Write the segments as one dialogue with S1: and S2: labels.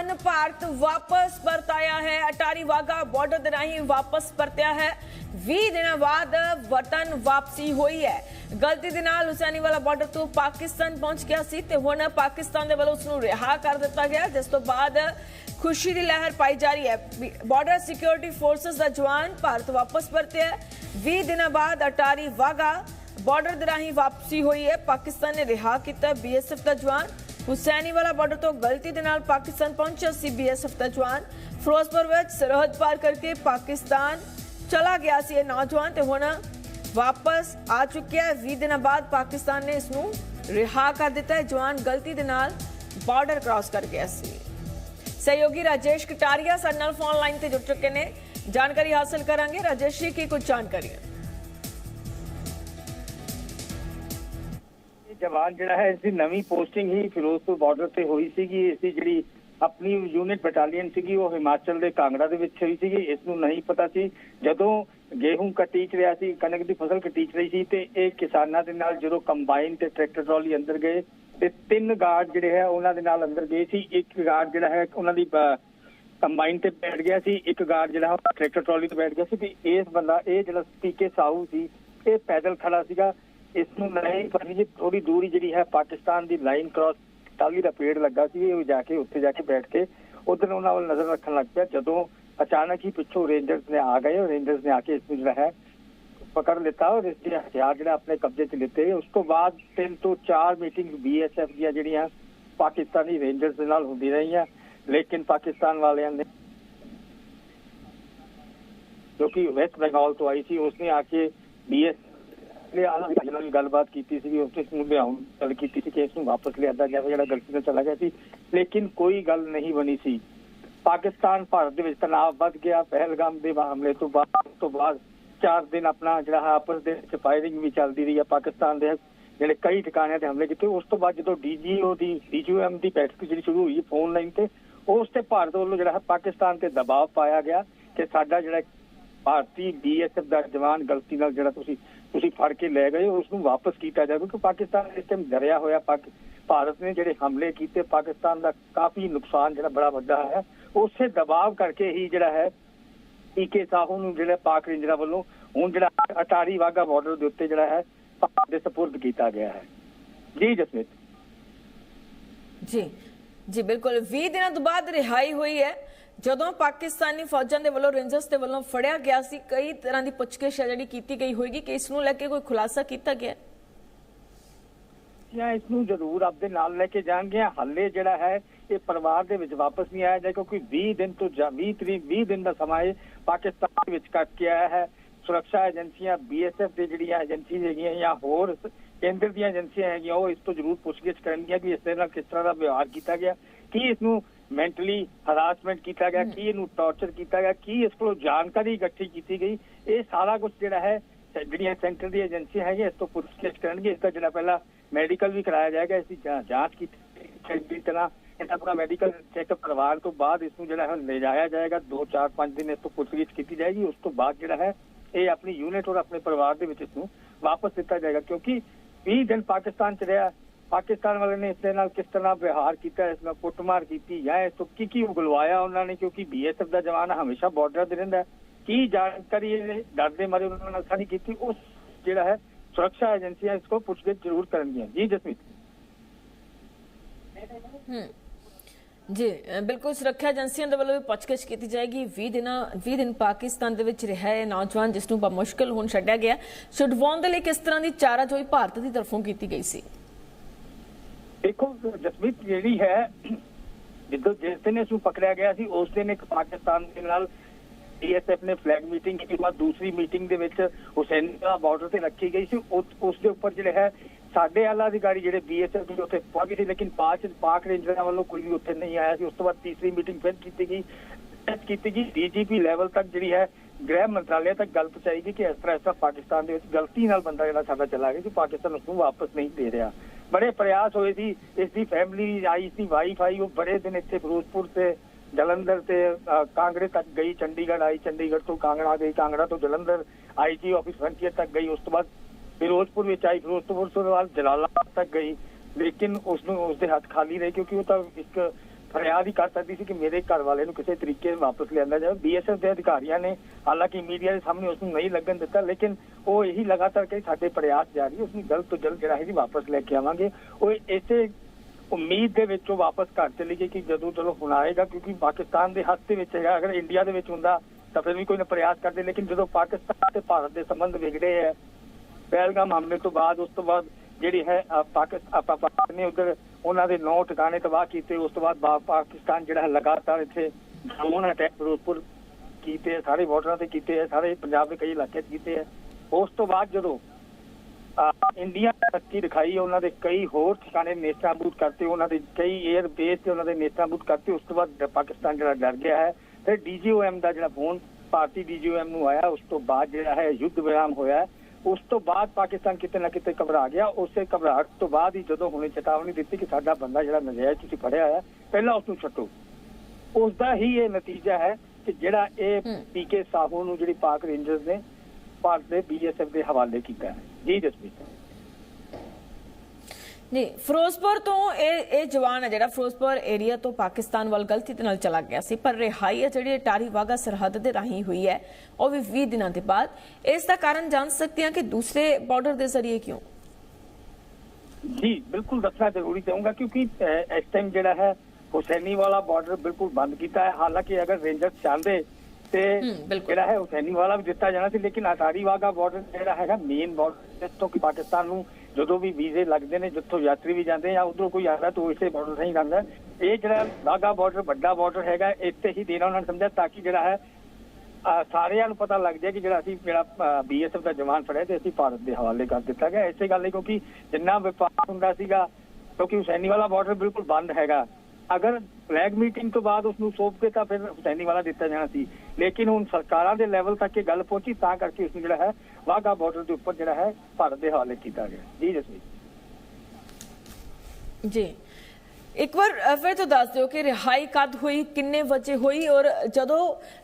S1: ਅਨ ਭਾਰਤ ਵਾਪਸ ਪਰਤ ਹੈ। ਅਟਾਰੀ ਵਾਗਾ ਬਾਰਡਰ ਦੇ ਰਾਹੀਂ ਵਾਪਸ ਪਰਤਿਆ ਹੈ। 20 ਦਿਨਾਂ ਬਾਅਦ ਵਤਨ ਵਾਪਸੀ ਹੋਈ ਹੈ। ਗਲਤੀ ਦੇ ਨਾਲ ਹੁਸੈਨੀ ਵਾਲਾ ਬਾਰਡਰ ਤੋਂ ਪਾਕਿਸਤਾਨ ਪਹੁੰਚ ਗਿਆ ਸੀ ਤੇ ਹੁਣ ਪਾਕਿਸਤਾਨ ਦੇ ਵੱਲੋਂ ਉਸ ਨੂੰ ਰਿਹਾ ਕਰ ਦਿੱਤਾ ਗਿਆ। ਜਿਸ ਤੋਂ ਬਾਅਦ ਖੁਸ਼ੀ ਦੀ ਲਹਿਰ ਪਾਈ ਜਾ ਰਹੀ ਹੈ। ਬਾਰਡਰ ਸਿਕਿਉਰਿਟੀ ਫੋਰਸਸ ਦਾ ਜਵਾਨ ਭਾਰਤ ਵਾਪਸ ਪਰਤਿਆ ਹੈ। 20 ਦਿਨਾਂ ਬਾਅਦ ਅਟਾਰੀ ਵਾਗਾ ਬਾਰਡਰ ਦੇ ਰਾਹੀਂ ਵਾਪਸੀ ਹੋਈ ਹੈ। ਪਾਕਿਸਤਾਨ ਨੇ ਰਿਹਾ ਕੀਤਾ। ਬੀਐਸਐਫ ਦਾ ਜਵਾਨ ਹੁਸੈਨੀ ਵਾਲਾ ਬਾਰਡਰ ਤੋਂ ਗਲਤੀ ਦੇ ਨਾਲ ਪਾਕਿਸਤਾਨ ਪਹੁੰਚਿਆ ਸੀ ਬੀਐਸਐਫ ਦਾ ਜਵਾਨ ਫਿਰੋਜ਼ਪੁਰ ਵਿੱਚ ਸਰਹੱਦ ਪਾਰ ਕਰਕੇ ਪਾਕਿਸਤਾਨ ਚਲਾ ਗਿਆ ਸੀ ਇਹ ਨੌਜਵਾਨ ਤੇ ਹੁਣ ਵਾਪਸ ਆ ਚੁੱਕਿਆ ਹੈ 20 ਦਿਨਾਂ ਬਾਅਦ ਪਾਕਿਸਤਾਨ ਨੇ ਇਸ ਨੂੰ ਰਿਹਾ ਕਰ ਦਿੱਤਾ ਹੈ ਜਵਾਨ ਗਲਤੀ ਦੇ ਨਾਲ ਬਾਰਡਰ ਕ੍ਰਾਸ ਕਰ ਗਿਆ ਸੀ ਸਹਿਯੋਗੀ ਰਾਜੇਸ਼ ਕਟਾਰੀਆ ਸਾਡੇ ਨਾਲ ਫੋਨ ਲਾਈਨ ਤੇ ਜੁੜ ਚੁੱਕੇ ਨੇ ਜਾਣਕਾਰੀ ਹਾਸਲ ਕਰਾਂਗੇ ਰਾਜੇਸ਼ ਜੀ ਕੀ ਕੁਝ ਜਾਣਕਾਰੀਆਂ
S2: ਇਹ ਜਵਾਨ ਜਿਹੜਾ ਹੈ ਇਸ ਦੀ ਨਵੀਂ ਪੋਸਟਿੰਗ ਹੀ ਫਿਰੋਜ਼ਪੁਰ ਬਾਰਡਰ ਤੇ ਹੋਈ ਸੀਗੀ। ਇਸ ਦੀ ਜਿਹੜੀ ਆਪਣੀ ਯੂਨਿਟ ਬਟਾਲੀਅਨ ਸੀਗੀ, ਉਹ ਹਿਮਾਚਲ ਦੇ ਕਾਂਗੜਾ ਦੇ ਵਿੱਚ ਹੋਈ ਸੀਗੀ। ਇਸ ਨੂੰ ਨਹੀਂ ਪਤਾ ਸੀ। ਜਦੋਂ ਗੇਹੂੰ ਕਟੀਚ ਰਿਹਾ ਸੀ, ਕਣਕ ਦੀ ਫਸਲ ਕਟੀਚ ਰਹੀ ਸੀ, ਤੇ ਇਹ ਕਿਸਾਨਾਂ ਦੇ ਨਾਲ ਜਦੋਂ ਕੰਬਾਈਨ ਤੇ ਟਰੈਕਟਰ ਟਰਾਲੀ ਅੰਦਰ ਗਏ, ਤੇ ਤਿੰਨ ਗਾਰਡ ਜਿਹੜੇ ਹੈ, ਉਹਨਾਂ ਦੇ ਨਾਲ ਅੰਦਰ ਗਏ ਸੀ। ਇੱਕ ਗਾਰਡ ਜਿਹੜਾ ਹੈ, ਉਹਨਾਂ ਦੀ ਕੰਬਾਈਨ ਤੇ ਬੈਠ ਗਿਆ ਸੀ। ਇੱਕ ਗਾਰਡ ਜਿਹੜਾ ਉਹ ਟਰੈਕਟਰ ਟਰਾਲੀ ਤੇ ਬੈਠ ਗਿਆ ਸੀ। ਤੇ ਇਸ ਬੰਦਾ, ਇਹ ਜਿਹੜਾ ਪੀਕੇ ਸਾਹੂ ਸੀ, ਇਹ ਪੈਦਲ ਖੜਾ ਸੀਗਾ। ਇਸ ਨੂੰ ਨਹੀਂ ਪਤਾ ਜੀ ਥੋੜੀ ਦੂਰੀ ਜਿਹੜੀ ਹੈ ਪਾਕਿਸਤਾਨ ਦੀ ਲਾਈਨ ਕ੍ਰਾਸ ਟਾਲੀ ਦਾ ਪੇੜ ਲੱਗਾ ਸੀ ਉਹ ਜਾ ਕੇ ਉੱਥੇ ਜਾ ਕੇ ਬੈਠ ਕੇ ਉਧਰ ਉਹਨਾਂ ਵੱਲ ਨਜ਼ਰ ਰੱਖਣ ਲੱਗ ਪਿਆ। ਜਦੋਂ ਅਚਾਨਕ ਹੀ ਪਿੱਛੋਂ ਰੇਂਜਰਸ ਨੇ ਆ ਗਏ, ਔਰ ਰੇਂਜਰਸ ਨੇ ਆ ਕੇ ਇਸ ਨੂੰ ਜਿਹੜਾ ਹੈ ਪਕੜ ਲਿੱਤਾ, ਔਰ ਇਸ ਦੇ ਹਥਿਆਰ ਜਿਹੜਾ ਆਪਣੇ ਕਬਜ਼ੇ 'ਚ ਲਿੱਤੇ। ਉਸ ਤੋਂ ਬਾਅਦ ਤਿੰਨ ਤੋਂ ਚਾਰ ਮੀਟਿੰਗ ਬੀਐਸਐਫ ਦੀਆਂ ਜਿਹੜੀਆਂ ਪਾਕਿਸਤਾਨੀ ਰੇਂਜਰਸ ਦੇ ਨਾਲ ਹੁੰਦੀ ਰਹੀਆਂ, ਲੇਕਿਨ ਪਾਕਿਸਤਾਨ ਵਾਲਿਆਂ ਨੇ ਜੋ ਕਿ ਵੈਸਟ ਬੰਗਾਲ ਤੋਂ ਆਈ ਸੀ ਉਸਨੇ ਆ ਕੇ ਬੀਐਸ ਨੇ ਆਲਾ ਨਾਲ ਗੱਲਬਾਤ ਕੀਤੀ ਸੀ ਉਸ ਨੂੰ ਲਿਆਉਣ ਗੱਲ ਕੀਤੀ ਸੀ ਕਿ ਇਸ ਨੂੰ ਵਾਪਸ ਲਿਆਦਾ ਜਾਵੇ ਜਿਹੜਾ ਗਲਤੀ ਨਾਲ ਚਲਾ ਗਿਆ ਸੀ। ਲੇਕਿਨ ਕੋਈ ਗੱਲ ਨਹੀਂ ਬਣੀ ਸੀ। ਪਾਕਿਸਤਾਨ ਭਾਰਤ ਦੇ ਵਿੱਚ ਤਣਾਅ ਵੱਧ ਗਿਆ। ਪਹਿਲਗਾਮ ਦੇ ਹਮਲੇ ਤੋਂ ਬਾਅਦ ਤੋਂ ਬਾਅਦ ਚਾਰ ਦਿਨ ਆਪਣਾ ਜਿਹੜਾ ਆਪਸ ਦੇ ਵਿੱਚ ਫਾਇਰਿੰਗ ਵੀ ਚੱਲਦੀ ਰਹੀ ਹੈ ਪਾਕਿਸਤਾਨ ਦੇ, ਜਿਹੜੇ ਕਈ ਠਿਕਾਣਿਆਂ ਤੇ ਹਮਲੇ ਕੀਤੇ। ਉਸ ਤੋਂ ਬਾਅਦ ਜਦੋਂ ਡੀਜੀਓ ਦੀ ਡੀਜੀਐਮ ਦੀ ਬੈਠਕ ਜਿਹੜੀ ਸ਼ੁਰੂ ਹੋਈ ਫੋਨ ਲਾਈਨ ਤੇ, ਉਸ ਤੇ ਭਾਰਤ ਵੱਲੋਂ ਜਿਹੜਾ ਹੈ ਪਾਕਿਸਤਾਨ ਤੇ ਦਬਾਅ ਪਾਇਆ ਗਿਆ ਕਿ ਸਾਡਾ ਜਿਹੜਾ ਭਾਰਤੀ ਬੀਐਸਐਫ ਦਾ ਜਵਾਨ ਗਲਤੀ ਨਾਲ ਜਿਹੜਾ ਤੁਸੀਂ ਤੁਸੀਂ ਫੜ ਕੇ ਲੈ ਗਏ ਉਸ ਨੂੰ ਵਾਪਸ ਕੀਤਾ ਜਾਵੇ, ਕਿਉਂਕਿ ਪਾਕਿਸਤਾਨ ਇਸ ਟਾਈਮ ਡਰਿਆ ਹੋਇਆ, ਪਾਕ, ਭਾਰਤ ਨੇ ਜਿਹੜੇ ਹਮਲੇ ਕੀਤੇ, ਪਾਕਿਸਤਾਨ ਦਾ ਕਾਫੀ ਨੁਕਸਾਨ ਜਿਹੜਾ ਬੜਾ ਵੱਡਾ ਹੈ। ਉਸੇ ਦਬਾਅ ਕਰਕੇ ਹੀ ਜਿਹੜਾ ਹੈ ਈਕੇ ਸਾਹੂ ਨੂੰ ਜਿਹੜਾ ਪਾਕ ਰੇਂਜਰਾਂ ਵੱਲੋਂ, ਹੁਣ ਜਿਹੜਾ ਅਟਾਰੀ ਵਾਗਾ ਬਾਰਡਰ ਦੇ ਉੱਤੇ ਜਿਹੜਾ ਹੈ, ਭਾਰਤ ਦੇ ਸਪੁਰਦ ਕੀਤਾ ਗਿਆ ਹੈ। ਜੀ, ਜਸਮੀਤ।
S1: ਜੀ ਜੀ, ਬਿਲਕੁਲ। 20 ਦਿਨਾਂ ਤੋਂ ਬਾਅਦ ਰਿਹਾਈ ਹੋਈ ਹੈ। ਜਦੋਂ ਪਾਕਿਸਤਾਨੀ ਫੌਜਾਂ ਦੇ ਵੱਲੋਂ ਰੇਂਜਰਸ ਦੇ ਵੱਲੋਂ ਫੜਿਆ ਗਿਆ ਸੀ, ਕਈ ਤਰ੍ਹਾਂ ਦੀ ਪੁੱਛਗਿੱਛ ਜਿਹੜੀ ਕੀਤੀ ਗਈ ਹੋਏਗੀ ਕਿ ਇਸ ਨੂੰ ਲੈ ਕੇ ਕੋਈ ਖੁਲਾਸਾ ਕੀਤਾ ਗਿਆ
S2: ਜਾਂ ਇਸ ਨੂੰ ਜ਼ਰੂਰ ਆਪਦੇ ਨਾਲ ਲੈ ਕੇ ਜਾਣਗੇ। ਹਾਲੇ ਜਿਹੜਾ ਹੈ, ਇਹ ਪਰਿਵਾਰ ਦੇ ਵਿੱਚ ਵਾਪਸ ਨਹੀਂ ਆਇਆ ਜਾਏ ਕਿਉਂਕਿ 20 ਦਿਨ ਤੋਂ 20 ਤਰੀਕ 20 ਦਿਨ ਦਾ ਸਮਾਂ ਪਾਕਿਸਤਾਨ ਵਿੱਚ ਕੱਟ ਕੇ ਆਇਆ ਹੈ। ਸੁਰੱਖਿਆ ਏਜੰਸੀਆਂ ਬੀਐਸਐਫ ਦੇ ਜਿਹੜੀਆਂ ਏਜੰਸੀਆਂ ਹੈਗੀਆਂ ਜਾਂ ਹੋਰ ਕੇਂਦਰ ਦੀਆਂ ਏਜੰਸੀਆਂ ਹੈਗੀਆਂ, ਉਹ ਇਸ ਤੋਂ ਜ਼ਰੂਰ ਪੁੱਛਗਿੱਛ ਕਰਨਗੀਆਂ ਕਿ ਇਸ ਦੇ ਨਾਲ ਕਿਸ ਤਰ੍ਹਾਂ ਦਾ ਵਿਵਹਾਰ ਕੀਤਾ ਗਿਆ। ਕੀ ਇਸ ਨੂੰ ਮੈਂਟਲੀ ਹਰਾਸਮੈਂਟ ਕੀਤਾ ਗਿਆ ਕੀ ਇਹਨੂੰ ਟੌਰਚਰ ਕੀਤਾ ਗਿਆ ਕੀ ਇਸ ਕੋਲੋਂ ਜਾਣਕਾਰੀ ਇਕੱਠੀ ਕੀਤੀ ਗਈ ਇਹ ਸਾਰਾ ਕੁਝ ਜਿਹੜਾ ਹੈ ਜਿਹੜੀਆਂ ਸੈਂਟਰ ਦੀ ਏਜੰਸੀਆਂ ਹੈਗੀਆਂ ਇਸ ਤੋਂ ਪੁੱਛਗਿੱਛ ਕਰਨਗੇ ਇਸ ਦਾ ਜਿਹੜਾ ਪਹਿਲਾ ਮੈਡੀਕਲ ਵੀ ਕਰਾਇਆ ਜਾਏਗਾ ਇਸ ਦੀ ਜਾਂਚ ਕੀਤੀ ਚੰਗੀ ਤਰ੍ਹਾਂ ਇਹਦਾ ਪੂਰਾ ਮੈਡੀਕਲ ਚੈੱਕਅਪ ਕਰਵਾਉਣ ਤੋਂ ਬਾਅਦ ਇਸ ਨੂੰ ਜਿਹੜਾ ਹੈ ਲੈ ਜਾਇਆ ਜਾਏਗਾ 2 4 5 ਦਿਨ ਇਸ ਤੋਂ ਪੁੱਛਗਿੱਛ ਕੀਤੀ ਜਾਏਗੀ ਉਸ ਤੋਂ ਬਾਅਦ ਜਿਹੜਾ ਹੈ ਇਹ ਆਪਣੀ ਯੂਨਿਟ ਔਰ ਆਪਣੇ ਪਰਿਵਾਰ ਦੇ ਵਿੱਚ ਇਸ ਨੂੰ ਵਾਪਸ ਦਿੱਤਾ ਜਾਏਗਾ ਕਿਉਂਕਿ 20 ਦਿਨ ਪਾਕਿਸਤਾਨ ਚ ਰਿਹਾ ਪਾਕਿਸਤਾਨ ਵਾਲੇ ਨੇ ਇਸ ਦੇ ਨਾਲ ਕਿਸ ਤਰ੍ਹਾਂ ਵਿਵਹਾਰ ਕੀਤਾ, ਇਸ ਨਾਲ ਕੁੱਟਮਾਰ ਕੀਤੀ ਜਾਂ ਇਸ ਤੋਂ ਕੀ ਕੀ ਉਗਲਵਾਇਆ ਉਹਨਾਂ ਨੇ, ਕਿਉਂਕਿ ਬੀਐਸਐਫ ਦਾ ਜਵਾਨ ਹਮੇਸ਼ਾ ਬਾਰਡਰ ਤੇ ਰਹਿੰਦਾ ਕੀ ਜਾਣਕਾਰੀ ਇਹ ਡਰਦੇ ਮਾਰੇ ਉਹਨਾਂ ਨਾਲ ਸਾਰੀ ਕੀਤੀ, ਉਸ ਜਿਹੜਾ ਹੈ ਸੁਰੱਖਿਆ ਏਜੰਸੀਆਂ ਇਸ ਕੋ ਪੁੱਛਗਿੱਛ ਜ਼ਰੂਰ ਕਰਨਗੀਆਂ। ਜੀ, ਜਸਮੀਤ।
S1: ਜੀ ਬਿਲਕੁਲ ਸੁਰੱਖਿਆ ਏਜੰਸੀਆਂ ਦੇ ਵੱਲੋਂ ਪੁੱਛਗਿੱਛ ਕੀਤੀ ਜਾਏਗੀ। 20 ਦਿਨਾਂ 20 ਦਿਨ ਪਾਕਿਸਤਾਨ ਦੇ ਵਿੱਚ ਰਿਹਾ ਹੈ ਨੌਜਵਾਨ, ਜਿਸ ਨੂੰ ਮੁਸ਼ਕਲ ਹੁਣ ਛੱਡਿਆ ਗਿਆ। ਛੁਡਵਾਉਣ ਦੇ ਲਈ ਕਿਸ ਤਰ੍ਹਾਂ ਦੀ ਚਾਰਾਜੋਈ ਭਾਰਤ ਦੀ ਤਰਫੋਂ ਕੀਤੀ ਗਈ ਸੀ?
S2: ਦੇਖੋ, ਜਸਮੀਤ ਜਿਹੜੀ ਹੈ, ਜਦੋਂ ਜਿਸ ਦਿਨ ਇਸ ਨੂੰ ਪਕੜਿਆ ਗਿਆ ਸੀ, ਉਸ ਦਿਨ ਇੱਕ ਪਾਕਿਸਤਾਨ ਦੇ ਨਾਲ ਡੀਐਸਐਫ ਨੇ ਫਲੈਗ ਮੀਟਿੰਗ ਕੀਤੀ, ਬਾਅਦ ਦੂਸਰੀ ਮੀਟਿੰਗ ਦੇ ਵਿੱਚ ਹੁਸੈਨੀਆ ਬਾਰਡਰ ਤੇ ਰੱਖੀ ਗਈ ਸੀ। ਉਸ ਦੇ ਉੱਪਰ ਜਿਹੜੇ ਹੈ, ਸਾਡੇ ਆਲਾ ਅਧਿਕਾਰੀ ਜਿਹੜੇ ਬੀਐਸਐਫ ਦੇ ਉੱਥੇ ਪਹੁੰਚੇ ਸੀ, ਲੇਕਿਨ ਬਾਅਦ ਚ ਪਾਕ ਰੇਂਜਰਾਂ ਵੱਲੋਂ ਕੋਈ ਵੀ ਉੱਥੇ ਨਹੀਂ ਆਇਆ ਸੀ। ਉਸ ਤੋਂ ਬਾਅਦ ਤੀਸਰੀ ਮੀਟਿੰਗ ਫਿਰ ਕੀਤੀ ਗਈ ਕੀਤੀ ਗਈ। ਡੀਜੀਪੀ ਲੈਵਲ ਤੱਕ ਜਿਹੜੀ ਹੈ, ਗ੍ਰਹਿ ਮੰਤਰਾਲੇ ਤੱਕ ਗੱਲ ਪਹੁੰਚਾਈ ਗਈ ਕਿ ਇਸ ਤਰ੍ਹਾਂ ਇਸ ਤਰ੍ਹਾਂ ਪਾਕਿਸਤਾਨ ਦੇ ਵਿੱਚ ਗਲਤੀ ਨਾਲ ਬੰਦਾ ਜਿਹੜਾ ਸਾਡਾ ਚਲਾ ਗਿਆ ਕਿ ਪਾਕਿਸਤਾਨ ਉਸ ਨੂੰ ਵਾਪਸ ਨਹੀਂ ਦੇ ਰਿਹਾ। ਬੜੇ ਪ੍ਰਯਾਸ ਹੋਏ ਸੀ ਇਸ ਦੀ ਫੈਮਿਲੀ ਆਈ ਸੀ ਵਾਈਫ ਆਈ, ਉਹ ਬੜੇ ਦਿਨ ਇੱਥੇ ਫਿਰੋਜ਼ਪੁਰ ਤੇ, ਜਲੰਧਰ ਤੇ ਕਾਂਗੜੇ ਤੱਕ ਗਈ, ਚੰਡੀਗੜ੍ਹ ਆਈ, ਚੰਡੀਗੜ੍ਹ ਤੋਂ ਕਾਂਗੜਾ ਗਈ, ਕਾਂਗੜਾ ਤੋਂ ਜਲੰਧਰ ਆਈਜੀ ਆਫਿਸ ਫਰੰਟੀਅਰ ਤੱਕ ਗਈ, ਉਸ ਤੋਂ ਬਾਅਦ ਫਿਰੋਜ਼ਪੁਰ ਵਿੱਚ ਆਈ, ਫਿਰੋਜ਼ਪੁਰ ਤੋਂ ਬਾਅਦ ਜਲਾਲਾਬਾਦ ਤੱਕ ਗਈ, ਲੇਕਿਨ ਉਸ ਨੂੰ ਉਸ ਦੇ ਹੱਥ ਖਾਲੀ ਰਹੇ, ਕਿਉਂਕਿ ਉਹ ਤਾਂ ਇੱਕ ਫਰਿਆਦ ਹੀ ਕਰ ਸਕਦੀ ਸੀ ਕਿ ਮੇਰੇ ਘਰ ਵਾਲੇ ਨੂੰ ਕਿਸੇ ਤਰੀਕੇ ਨਾਲ ਵਾਪਸ ਲਿਆਂਦਾ ਜਾਵੇ। ਬੀਐਸਐਫ ਦੇ ਅਧਿਕਾਰੀਆਂ ਨੇ ਹਾਲਾਂਕਿ ਮੀਡੀਆ ਦੇ ਸਾਹਮਣੇ ਉਸ ਨੂੰ ਨਹੀਂ ਲੱਗਣ ਦਿੱਤਾ ਲੇਕਿਨ ਉਹ ਇਹੀ ਲਗਾਤਾਰ ਕਿ ਸਾਡੇ ਪ੍ਰਯਾਸ ਜਾਰੀ ਉਸ ਨੂੰ ਜਲਦ ਤੋਂ ਜਲਦ ਜਿਹੜਾ ਹੈ ਜੀ ਵਾਪਸ ਲੈ ਕੇ ਆਵਾਂਗੇ। ਉਹ ਇਸੇ ਉਮੀਦ ਦੇ ਵਿੱਚ ਉਹ ਵਾਪਸ ਘਰ ਚਲੀ ਗਈ ਕਿ ਜਦੋਂ ਚਲੋ ਹੁਣ ਆਏਗਾ ਕਿਉਂਕਿ ਪਾਕਿਸਤਾਨ ਦੇ ਹੱਥ ਦੇ ਵਿੱਚ ਹੈਗਾ ਅਗਰ ਇੰਡੀਆ ਦੇ ਵਿੱਚ ਹੁੰਦਾ ਤਾਂ ਫਿਰ ਵੀ ਕੋਈ ਨਾ ਪ੍ਰਯਾਸ ਕਰਦੇ ਲੇਕਿਨ ਜਦੋਂ ਪਾਕਿਸਤਾਨ ਤੇ ਭਾਰਤ ਦੇ ਸੰਬੰਧ ਵਿਗੜੇ ਹੈ ਪਹਿਲਗਾਮ ਹਮਲੇ ਤੋਂ ਬਾਅਦ ਉਸ ਤੋਂ ਬਾਅਦ ਜਿਹੜੀ ਹੈ ਅ, ਪਾਕਿਸਤਾਨ ਨੇ ਉਧਰ ਉਹਨਾਂ ਦੇ ਨੌ ਟਿਕਾਣੇ ਤਬਾਹ ਕੀਤੇ ਉਸ ਤੋਂ ਬਾਅਦ ਪਾਕਿਸਤਾਨ ਜਿਹੜਾ ਹੈ ਲਗਾਤਾਰ ਇੱਥੇ ਡਰੋਨ ਅਟੈਕ ਫਿਰੋਜ਼ਪੁਰ ਕੀਤੇ ਹੈ, ਸਾਰੇ ਬਾਰਡਰਾਂ ਤੇ ਕੀਤੇ ਹੈ ਸਾਰੇ ਪੰਜਾਬ ਦੇ ਕਈ ਇਲਾਕੇ 'ਚ ਕੀਤੇ ਹੈ। ਉਸ ਤੋਂ ਬਾਅਦ ਜਦੋਂ ਇੰਡੀਆ ਤਰੱਕੀ ਦਿਖਾਈ ਉਹਨਾਂ ਦੇ ਕਈ ਹੋਰ ਠਿਕਾਣੇ ਨੇਸਤਾਬੂਦ ਕਰਤੇ ਉਹਨਾਂ ਦੇ ਕਈ 에ਅਰ ਬੇਸ ਤੇ ਉਹਨਾਂ ਦੇ ਨੇਸਤਾਬੂਦ ਕਰਤੇ ਉਸ ਤੋਂ ਬਾਅਦ ਪਾਕਿਸਤਾਨ ਜਿਹੜਾ ਡਰ ਗਿਆ ਹੈ। ਤੇ ਡੀਜੀਓਐਮ ਦਾ ਜਿਹੜਾ ਫੋਨ ਭਾਰਤੀ ਡੀਜੀਓਐਮ ਨੂੰ ਆਇਆ ਉਸ ਤੋਂ ਬਾਅਦ ਜਿਹੜਾ ਹੈ ਯੁੱਧ ਵਿਰਾਮ ਹੋਇਆ। ਉਸ ਤੋਂ ਬਾਅਦ ਪਾਕਿਸਤਾਨ ਕਿਤੇ ਨਾ ਕਿਤੇ ਘਬਰਾ ਗਿਆ। ਉਸੇ ਘਬਰਾਹਟ ਤੋਂ ਬਾਅਦ ਹੀ ਜਦੋਂ ਹੁਣੇ ਚੇਤਾਵਨੀ ਦਿੱਤੀ ਕਿ ਸਾਡਾ ਬੰਦਾ ਜਿਹੜਾ ਨਜਾਇਜ਼ ਤੁਸੀਂ ਫੜਿਆ ਹੋਇਆ ਪਹਿਲਾਂ ਉਸ ਨੂੰ ਛੱਡੋ। ਉਸ ਦਾ ਹੀ ਇਹ ਨਤੀਜਾ ਹੈ ਕਿ ਜਿਹੜਾ ਇਹ। ਪੀਕੇ ਸਾਹੂ ਨੂੰ ਜਿਹੜੀ ਪਾਕ ਰੇਂਜਰਸ ਨੇ ਭਾਰਤ ਦੇ ਬੀਐਸਐਫ ਦੇ ਹਵਾਲੇ ਕੀਤਾ ਹੈ। ਜੀ ਜਸਪੀਤ
S1: ਨਹੀਂ ਫਿਰੋਜ਼ਪੁਰ ਤੋਂ ਇਹ ਇਹ ਜਵਾਨ ਹੈ ਜਿਹੜਾ ਫਿਰੋਜ਼ਪੁਰ ਏਰੀਆ ਤੋਂ ਪਾਕਿਸਤਾਨ ਵੱਲ ਗਲਤੀ ਦੇ ਨਾਲ ਚਲਾ ਗਿਆ ਸੀ ਪਰ ਰਿਹਾਈ ਹੈ ਜਿਹੜੀ ਟਾਰੀ ਵਾਗਾ ਸਰਹੱਦ ਦੇ ਰਾਹੀਂ ਹੋਈ ਹੈ ਉਹ ਵੀ 20 ਦਿਨਾਂ ਦੇ ਬਾਅਦ। ਇਸ ਦਾ ਕਾਰਨ ਜਾਣ ਸਕਦੇ ਹਾਂ ਕਿ ਦੂਸਰੇ ਬਾਰਡਰ ਦੇ ਜ਼ਰੀਏ ਕਿਉਂ?
S2: ਜੀ ਬਿਲਕੁਲ ਦੱਸਣਾ ਜ਼ਰੂਰੀ ਚਾਹੂੰਗਾ ਕਿਉਂਕਿ ਇਸ ਟਾਈਮ ਜਿਹੜਾ ਹੈ ਹੁਸੈਨੀ ਵਾਲਾ ਬਾਰਡਰ ਬਿਲਕੁਲ ਬੰਦ ਕੀਤਾ ਹੈ। ਹਾਲਾਂਕਿ ਅਗਰ ਰੇਂਜਰ ਚਾਹੁੰਦੇ ਤੇ। ਜਿਹੜਾ ਹੈ ਹੁਸੈਨੀ ਵਾਲਾ ਵੀ ਦਿੱਤਾ ਜਾਣਾ ਸੀ ਲੇਕਿਨ ਅਟਾਰੀ ਵਾਗਾ ਬਾਰਡਰ ਜਿਹੜਾ ਹੈਗਾ ਮੇਨ ਬਾਰਡਰ ਜਿੱਥੋਂ ਕਿ ਪਾਕਿਸਤਾਨ ਨੂੰ ਜਦੋਂ ਵੀ ਵੀਜ਼ੇ ਲੱਗਦੇ ਨੇ, ਜਿੱਥੋਂ ਯਾਤਰੀ ਵੀ ਜਾਂਦੇ ਜਾਂ ਉਧਰੋਂ ਕੋਈ ਆਉਂਦਾ, ਤਾਂ ਉਹ ਇਸੇ ਬਾਰਡਰ ਸਹੀ ਜਾਂਦਾ ਇਹ ਜਿਹੜਾ ਵਾਗਾ ਬਾਰਡਰ ਵੱਡਾ ਬਾਰਡਰ ਹੈਗਾ, ਇੱਥੇ ਹੀ ਦੇਣਾ ਉਹਨਾਂ ਨੇ ਸਮਝਿਆ, ਤਾਂ ਕਿ ਜਿਹੜਾ ਹੈ ਸਾਰਿਆਂ ਨੂੰ ਪਤਾ ਲੱਗ ਜਾਏ ਕਿ ਜਿਹੜਾ ਅਸੀਂ, ਜਿਹੜਾ ਬੀਐਸਐਫ ਦਾ ਜਵਾਨ ਫੜਿਆ ਤੇ ਅਸੀਂ ਭਾਰਤ ਦੇ ਹਵਾਲੇ ਕਰ ਦਿੱਤਾ ਗਿਆ। ਇਸੇ ਗੱਲ ਲਈ ਕਿਉਂਕਿ ਜਿੰਨਾ ਵਪਾਰ ਹੁੰਦਾ ਸੀਗਾ, ਕਿਉਂਕਿ ਹੁਸੈਨੀ ਵਾਲਾ ਬਾਰਡਰ ਬਿਲਕੁਲ ਬੰਦ ਹੈਗਾ। ਅਗਰ ਫਲੈਗ ਮੀਟਿੰਗ ਤੋਂ ਬਾਅਦ ਉਸ ਨੂੰ ਸੌਂਪ ਕੇ ਤਾਂ ਫਿਰ ਹੁਸੈਨੀ ਵਾਲਾ ਦਿੱਤਾ ਜਾਣਾ ਸੀ। ਲੇਕਿਨ ਹੁਣ ਸਰਕਾਰਾਂ ਦੇ ਲੈਵਲ ਤੱਕ ਇਹ ਗੱਲ ਪਹੁੰਚੀ ਤਾਂ ਕਰਕੇ ਉਸ ਨੂੰ ਜਿਹੜਾ ਹੈ ਵਾਗਾ ਬਾਰਡਰ ਦੇ ਉੱਪਰ ਜਿਹੜਾ ਹੈ ਭਾਰਤ ਦੇ ਹਵਾਲੇ ਕੀਤਾ ਗਿਆ। ਜੀ ਜਸਮੀਤ
S1: ਜੀ। ਇੱਕ ਵਾਰ ਫਿਰ ਤੋਂ ਦੱਸ ਦਿਓ ਕਿ ਰਿਹਾਈ ਕਦ ਹੋਈ ਕਿੰਨੇ ਵਜੇ ਹੋਈ ਔਰ ਜਦੋਂ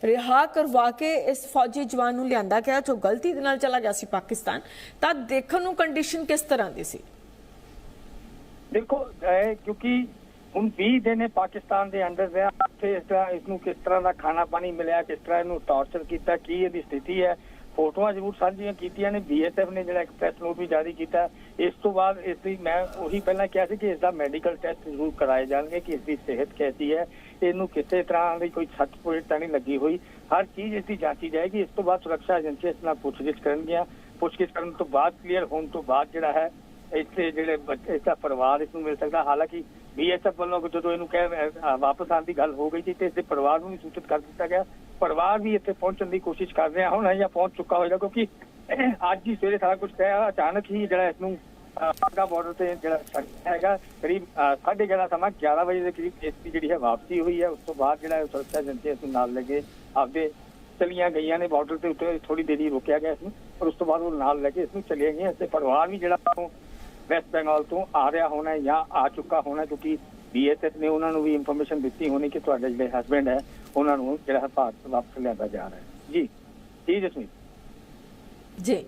S1: ਰਿਹਾ ਕਰਵਾ ਕੇ ਇਸ ਫੌਜੀ ਜਵਾਨ ਨੂੰ ਲਿਆਂਦਾ ਗਿਆ ਜੋ ਗਲਤੀ ਦੇ ਨਾਲ ਚਲਾ ਗਿਆ ਸੀ ਪਾਕਿਸਤਾਨ ਤਾਂ ਦੇਖਣ ਨੂੰ ਕੰਡੀਸ਼ਨ ਕਿਸ ਤਰ੍ਹਾਂ ਦੀ ਸੀ?
S2: ਦੇਖੋ ਕਿਉਂਕਿ ਹੁਣ 20 ਦਿਨ ਇਹ ਪਾਕਿਸਤਾਨ ਦੇ ਅੰਦਰ ਰਿਹਾ ਤੇ ਇਸ ਤਰ੍ਹਾਂ ਇਸ ਨੂੰ ਕਿਸ ਤਰ੍ਹਾਂ ਦਾ ਖਾਣਾ ਪਾਣੀ ਮਿਲਿਆ, ਕਿਸ ਤਰ੍ਹਾਂ ਇਹਨੂੰ ਟਾਰਚਰ ਕੀਤਾ, ਕੀ ਇਹਦੀ ਸਥਿਤੀ ਹੈ, ਫੋਟੋਆਂ ਜ਼ਰੂਰ ਸਾਂਝੀਆਂ ਕੀਤੀਆਂ ਨੇ ਬੀਐਸਐਫ ਨੇ ਜਿਹੜਾ ਇੱਕ ਪ੍ਰੈਸ ਨੋਟ ਵੀ ਜਾਰੀ ਕੀਤਾ। ਇਸ ਤੋਂ ਬਾਅਦ ਇਸ ਦੀ ਮੈਂ ਉਹੀ ਪਹਿਲਾਂ ਕਿਹਾ ਸੀ ਕਿ ਇਸ ਦਾ ਮੈਡੀਕਲ ਟੈਸਟ ਜ਼ਰੂਰ ਕਰਾਏ ਜਾਣਗੇ ਕਿ ਇਸ ਦੀ ਸਿਹਤ ਕੈਸੀ ਹੈ, ਇਹਨੂੰ ਕਿਸੇ ਤਰ੍ਹਾਂ ਦੀ ਕੋਈ ਸੱਟ ਪੋਇਟ ਤਾਂ ਨਹੀਂ ਲੱਗੀ ਹੋਈ। ਹਰ ਚੀਜ਼ ਇਸ ਦੀ ਜਾਂਚੀ ਜਾਏਗੀ, ਇਸ ਤੋਂ ਬਾਅਦ ਸੁਰੱਖਿਆ ਏਜੰਸੀਆਂ ਇਸ ਨਾਲ ਪੁੱਛਗਿੱਛ ਕਰਨਗੀਆਂ। ਪੁੱਛਗਿੱਛ ਕਰਨ ਤੋਂ ਬਾਅਦ ਕਲੀਅਰ ਹੋਣ ਤੋਂ ਬਾਅਦ ਜਿਹੜਾ ਹੈ, ਇੱਥੇ ਜਿਹੜੇ ਬੱਚੇ- ਇਸਦਾ ਪਰਿਵਾਰ ਇਸ ਨੂੰ ਮਿਲ ਸਕਦਾ। ਹਾਲਾਂਕਿ ਬੀਐਸਐਫ ਵੱਲੋਂ ਜਦੋਂ ਇਹਨੂੰ ਕਹਿ ਵਾਪਸ ਆਉਣ ਦੀ ਗੱਲ ਹੋ ਗਈ ਸੀ ਤੇ ਇਸਦੇ ਪਰਿਵਾਰ ਨੂੰ ਵੀ ਸੂਚਿਤ ਕਰ ਦਿੱਤਾ ਗਿਆ। ਪਰਿਵਾਰ ਵੀ ਇੱਥੇ ਪਹੁੰਚਣ ਦੀ ਕੋਸ਼ਿਸ਼ ਕਰ ਰਿਹਾ ਹੁਣ ਜਾਂ ਪਹੁੰਚ ਚੁੱਕਾ ਹੋਏਗਾ ਕਿਉਂਕਿ ਅੱਜ ਹੀ ਸਵੇਰੇ ਸਾਰਾ ਕੁਝ ਤੈਅ ਅਚਾਨਕ ਹੀ ਜਿਹੜਾ ਇਸ ਨੂੰ ਪਾਗਾ ਬਾਰਡਰ ਤੇ ਜਿਹੜਾ ਹੈਗਾ। ਕਰੀਬ ਅਹ, ਸਾਢੇ ਗਿਆਰਾਂ ਸਮਾਂ 11 ਵਜੇ ਦੇ ਕਰੀਬ ਇਸ ਦੀ ਜਿਹੜੀ ਹੈ ਵਾਪਸੀ ਹੋਈ ਹੈ। ਉਸ ਤੋਂ ਬਾਅਦ ਜਿਹੜਾ ਸੁਰੱਖਿਆ ਏਜੰਸੀ ਇਸ ਨੂੰ ਨਾਲ ਲੈ ਕੇ ਆਪਦੇ ਚਲੀਆਂ ਗਈਆਂ ਨੇ ਬਾਰਡਰ ਤੇ ਉੱਤੇ ਥੋੜੀ ਦੇਰੀ ਰੋਕਿਆ ਗਿਆ ਇਸ ਨੂੰ ਔਰ ਉਸ ਤੋਂ ਬਾਅਦ ਉਹ ਨਾਲ ਲੈ ਕੇ ਇਸ ਨੂੰ ਚਲੀਆਂ ਗਈਆਂ। ਇਸ ਦੇ ਪਰਿਵਾਰ ਵੀ ਜਿਹੜਾ ਵੈਸਟ ਬੰਗਾਲ ਤੋਂ ਆ ਰਿਹਾ ਹੋਣਾ ਜਾਂ ਆ ਚੁੱਕਾ ਹੋਣਾ ਕਿਉਂਕਿ ਬੀਐਸਐਫ ਨੇ ਉਹਨਾਂ ਨੂੰ ਵੀ ਇਨਫੋਰਮੇਸ਼ਨ ਦਿੱਤੀ ਹੋਣੀ ਕਿ ਤੁਹਾਡੇ ਜਿਹੜੇ ਹਸਬੰਡ ਹੈ ਉਹਨਾਂ ਨੂੰ ਜਿਹੜਾ ਭਾਰਤ ਵਾਪਸ ਲਿਆਂਦਾ ਜਾ ਰਿਹਾ ਹੈ। ਜੀ। ਜੀ ਜਸਮੀਤ।
S1: ਜੀ।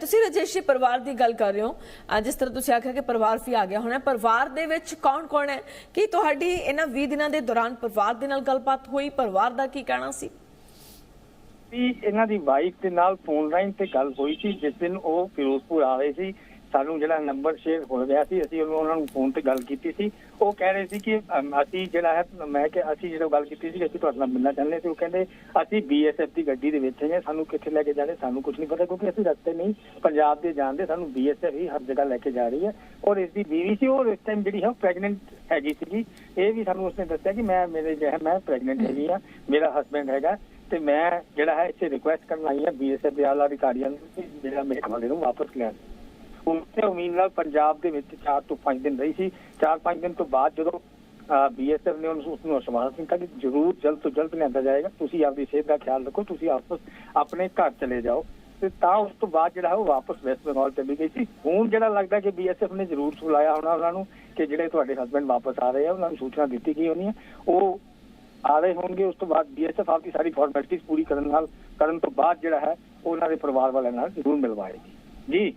S1: ਤੁਸੀਂ ਰਜੇਸ਼ੀ ਪਰਿਵਾਰ ਦੀ ਗੱਲ ਕਰ ਰਹੇ ਹੋ। ਜਿਸ ਤਰ੍ਹਾਂ ਤੁਸੀਂ ਆਖਿਆ ਕਿ ਪਰਿਵਾਰ ਵੀ ਆ ਗਿਆ ਹੋਣਾ ਪਰਿਵਾਰ ਦੇ ਵਿੱਚ ਕੌਣ ਕੌਣ ਹੈ? ਕੀ ਤੁਹਾਡੀ ਇਹਨਾਂ 20 ਦਿਨਾਂ ਦੇ ਦੌਰਾਨ ਪਰਿਵਾਰ ਦੇ ਨਾਲ ਗੱਲਬਾਤ ਹੋਈ? ਪਰਿਵਾਰ ਦਾ ਕੀ ਕਹਿਣਾ ਸੀ?
S2: ਵੀ ਇਹਨਾਂ ਦੀ ਵਾਈਫ ਦੇ ਨਾਲ ਫੋਨ ਲਾਈਨ ਤੇ ਗੱਲ ਹੋਈ ਸੀ ਜਿਸ ਦਿਨ ਉਹ ਫਿਰੋਜ਼ਪੁਰ ਆ ਰਹੇ ਸੀ। ਸਾਨੂੰ ਜਿਹੜਾ ਨੰਬਰ ਸ਼ੇਅਰ ਹੋ ਗਿਆ ਸੀ, ਅਸੀਂ ਉਹਨੂੰ ਉਹਨਾਂ ਨੂੰ ਫੋਨ ਤੇ ਗੱਲ ਕੀਤੀ ਸੀ। ਉਹ ਕਹਿ ਰਹੇ ਸੀ ਕਿ ਅਸੀਂ ਜਿਹੜਾ ਹੈ, ਮੈਂ ਕਿ ਅਸੀਂ ਜਦੋਂ ਗੱਲ ਕੀਤੀ ਸੀ, ਅਸੀਂ ਤੁਹਾਡੇ ਨਾਲ ਮਿਲਣਾ ਚਾਹੁੰਦੇ ਸੀ। ਉਹ ਕਹਿੰਦੇ, ਅਸੀਂ ਬੀਐਸਐਫ ਦੀ ਗੱਡੀ ਦੇ ਵਿੱਚ ਹੈਗੇ ਸਾਨੂੰ ਕਿੱਥੇ ਲੈ ਕੇ ਜਾਣੇ ਸਾਨੂੰ ਕੁਝ ਨਹੀਂ ਪਤਾ, ਕਿਉਂਕਿ ਅਸੀਂ ਰਸਤੇ ਨਹੀਂ, ਪੰਜਾਬ ਦੇ ਜਾਣਦੇ ਸਾਨੂੰ ਬੀਐਸਐਫ ਹੀ ਹਰ ਜਗ੍ਹਾ ਲੈ ਕੇ ਜਾ ਰਹੀ ਹੈ। ਔਰ ਇਸ ਦੀ ਬੀਵੀ ਸੀ ਔਰ ਇਸ ਟਾਈਮ ਜਿਹੜੀ ਹੈ ਪ੍ਰੈਗਨੈਂਟ ਹੈਗੀ ਸੀਗੀ। ਇਹ ਵੀ ਸਾਨੂੰ ਉਸਨੇ ਦੱਸਿਆ ਕਿ ਮੈਂ, ਮੇਰੇ ਜਿਹੜਾ ਮੈਂ ਪ੍ਰੈਗਨੈਂਟ ਹੈਗੀ ਆ ਮੇਰਾ ਹਸਬੰਡ ਹੈਗਾ। ਤੇ ਮੈਂ ਜਿਹੜਾ ਹੈ, ਇੱਥੇ ਰਿਕੁਐਸਟ ਕਰਨ ਆਈ ਹਾਂ ਬੀਐਸਐਫ ਦੇ ਆਲਾ ਅਧਿਕਾਰੀਆਂ ਨੂੰ, ਕਿ ਜਿਹੜਾ ਮੇਰੇ ਹਵਾਲੇ ਨੂੰ ਵਾਪਸ ਲੈਣ। ਹੁਣ ਤੇ ਉਮੀਦ ਨਾਲ ਪੰਜਾਬ ਦੇ ਵਿੱਚ 4 ਤੋਂ 5 ਦਿਨ ਰਹੀ ਸੀ। 4-5 ਦਿਨ ਤੋਂ ਬਾਅਦ ਜਦੋਂ ਬੀਐਸਐਫ ਨੇ ਉਸ ਨੂੰ ਅਸ਼ਵਾਸ ਦਿੱਤਾ ਕਿ ਜ਼ਰੂਰ ਜਲਦ ਤੋਂ ਜਲਦ ਲਿਆਂਦਾ ਜਾਏਗਾ। ਤੁਸੀਂ ਆਪਦੀ ਸਿਹਤ ਦਾ ਖਿਆਲ ਰੱਖੋ, ਤੁਸੀਂ ਆਪਸ, ਆਪਣੇ ਘਰ ਚਲੇ ਜਾਓ। ਤੇ ਤਾਂ ਉਸ ਤੋਂ ਬਾਅਦ ਜਿਹੜਾ ਉਹ ਵਾਪਸ ਵੈਸਟ ਬੰਗਾਲ ਚਲੀ ਗਈ ਸੀ। ਹੁਣ ਜਿਹੜਾ ਲੱਗਦਾ ਕਿ ਬੀਐਸਐਫ ਨੇ ਜ਼ਰੂਰ ਸੁਲਾਇਆ ਹੋਣਾ ਉਹਨਾਂ ਨੂੰ ਕਿ ਜਿਹੜੇ ਤੁਹਾਡੇ ਹਸਬੰਡ ਵਾਪਸ ਆ ਰਹੇ ਆ, ਉਹਨਾਂ ਨੂੰ ਸੂਚਨਾ ਦਿੱਤੀ ਗਈ ਹੋਣੀ ਹੈ ਉਹ ਆ ਰਹੇ ਹੋਣਗੇ, ਉਸ ਤੋਂ ਬਾਅਦ ਬੀਐਸਐਫ ਆਪਦੀ ਸਾਰੀ ਫਾਰਮੈਲਿਟੀਜ਼ ਪੂਰੀ ਕਰਨ ਨਾਲ ਕਰਨ ਤੋਂ ਬਾਅਦ ਜਿਹੜਾ ਹੈ, ਉਹਨਾਂ ਦੇ ਪਰਿਵਾਰ ਵਾਲਿਆਂ ਨਾਲ ਜ਼ਰੂਰ ਮਿਲਵਾਏਗੀ। ਜੀ?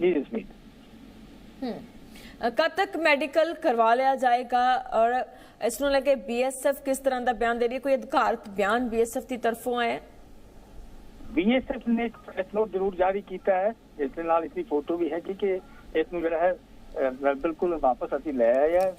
S1: ਹਮ ਅ, ਕਦ ਤੱਕ ਮੈਡੀਕਲ ਕਰਵਾ ਲਿਆ ਜਾਏਗਾ? ਔਰ ਇਸ ਨੂੰ ਲੈ ਕੇ ਬੀਐਸਐਫ ਕਿਸ ਤਰ੍ਹਾਂ ਦਾ ਬਿਆਨ ਦੇ ਰਹੀ ਹੈ? ਕੋਈ ਅਧਿਕਾਰਤ ਬਿਆਨ ਬੀਐਸਐਫ ਦੀ ਤਰਫੋਂ ਆਇਆ? ਹੈ?
S2: ਬੀਐਸਐਫ ਨੇ ਇੱਕ ਪ੍ਰੈਸ ਨੋਟ ਜ਼ਰੂਰ ਜਾਰੀ ਕੀਤਾ ਹੈ। ਇਸ ਦੇ ਨਾਲ ਇਸ ਦੀ ਫੋਟੋ ਵੀ ਹੈ ਕਿ ਇਸ ਨੂੰ ਜਿਹੜਾ ਹੈ ਬਿਲਕੁਲ ਵਾਪਸ ਅਸੀਂ ਲੈ ਆਏ ਆ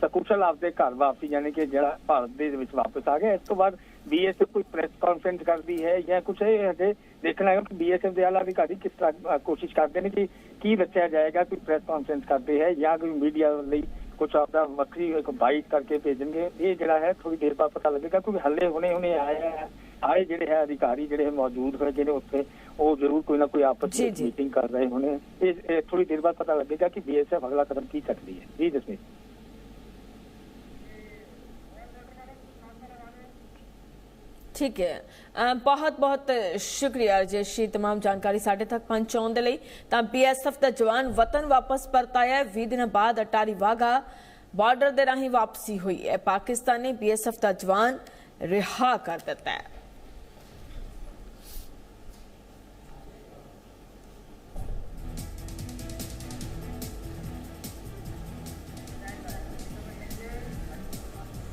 S2: ਸਕੂਸ਼ਲ ਆਪਦੇ ਘਰ ਵਾਪਸੀ ਯਾਨੀ ਕਿ ਜਿਹੜਾ ਭਾਰਤ ਦੇ ਵਿੱਚ ਵਾਪਸ ਆ ਗਿਆ। ਇਸ ਤੋਂ ਬਾਅਦ ਬੀਐਸਐਫ ਕੋਈ ਪ੍ਰੈਸ ਕਾਨਫਰੰਸ ਕਰਦੀ ਹੈ ਜਾਂ ਕੁਝ ਇਹ ਹਜੇ ਦੇਖਣਾ ਹੈ ਕਿ ਬੀਐਸਐਫ ਦੇ ਆਲਾ ਅਧਿਕਾਰੀ ਕਿਸ ਤਰ੍ਹਾਂ ਅਹ, ਕੋਸ਼ਿਸ਼ ਕਰਦੇ ਨੇ ਕਿ ਕੀ ਦੱਸਿਆ ਜਾਏਗਾ ਕੋਈ ਪ੍ਰੈਸ ਕਾਨਫਰੰਸ ਕਰਦੇ ਹੈ ਜਾਂ ਕੋਈ ਮੀਡੀਆ ਲਈ ਕੁਝ ਆਪਦਾ ਵੱਖਰੀ ਇੱਕ ਬਾਈਟ ਕਰਕੇ ਭੇਜਣਗੇ ਇਹ ਜਿਹੜਾ ਹੈ ਥੋੜੀ ਦੇਰ ਬਾਅਦ ਪਤਾ ਲੱਗੇਗਾ ਕਿਉਂਕਿ ਹੱਲੇ ਹੁਣੇ ਹੁਣੇ ਆਇਆ ਹੈ ਆਏ ਜਿਹੜੇ ਹੈ ਅਧਿਕਾਰੀ ਜਿਹੜੇ ਮੌਜੂਦ ਹੋਏ ਜਿਹੜੇ ਉੱਥੇ ਉਹ ਜ਼ਰੂਰ ਕੋਈ ਨਾ ਕੋਈ ਆਪਸ
S1: ਜੀ,
S2: ਵਿੱਚ
S1: ਜੀ।
S2: ਮੀਟਿੰਗ ਕਰ ਰਹੇ ਹੋਣੇ ਇਹ ਇਹ ਥੋੜੀ ਦੇਰ ਬਾਅਦ ਪਤਾ ਲੱਗੇਗਾ ਕਿ ਬੀਐਸਐਫ ਅਗਲਾ ਕਦਮ ਕੀ ਚੱਕਦੀ ਹੈ ਜੀ ਜਸਮੀਤ
S1: ਠੀਕ ਹੈ ਅ, ਬਹੁਤ ਬਹੁਤ ਸ਼ੁਕਰੀਆ ਜੇਸ਼ੀ तमाम ਜਾਣਕਾਰੀ ਸਾਡੇ ਤੱਕ ਪਹੁੰਚਾਉਣ ਦੇ ਲਈ ਤਾਂ ਬੀਐਸਐਫ ਦਾ ਜਵਾਨ ਵਤਨ ਵਾਪਸ ਪਰਤਾਇਆ ਹੈ 20 ਦਿਨਾਂ ਬਾਅਦ ਅਟਾਰੀ ਵਾਗਾ ਬਾਰਡਰ ਦੇ ਰਾਹੀਂ ਵਾਪਸੀ ਹੋਈ ਹੈ ਪਾਕਿਸਤਾਨ ਨੇ ਬੀਐਸਐਫ ਦਾ ਜਵਾਨ ਰਿਹਾ ਕਰ ਦਿੱਤਾ ਹੈ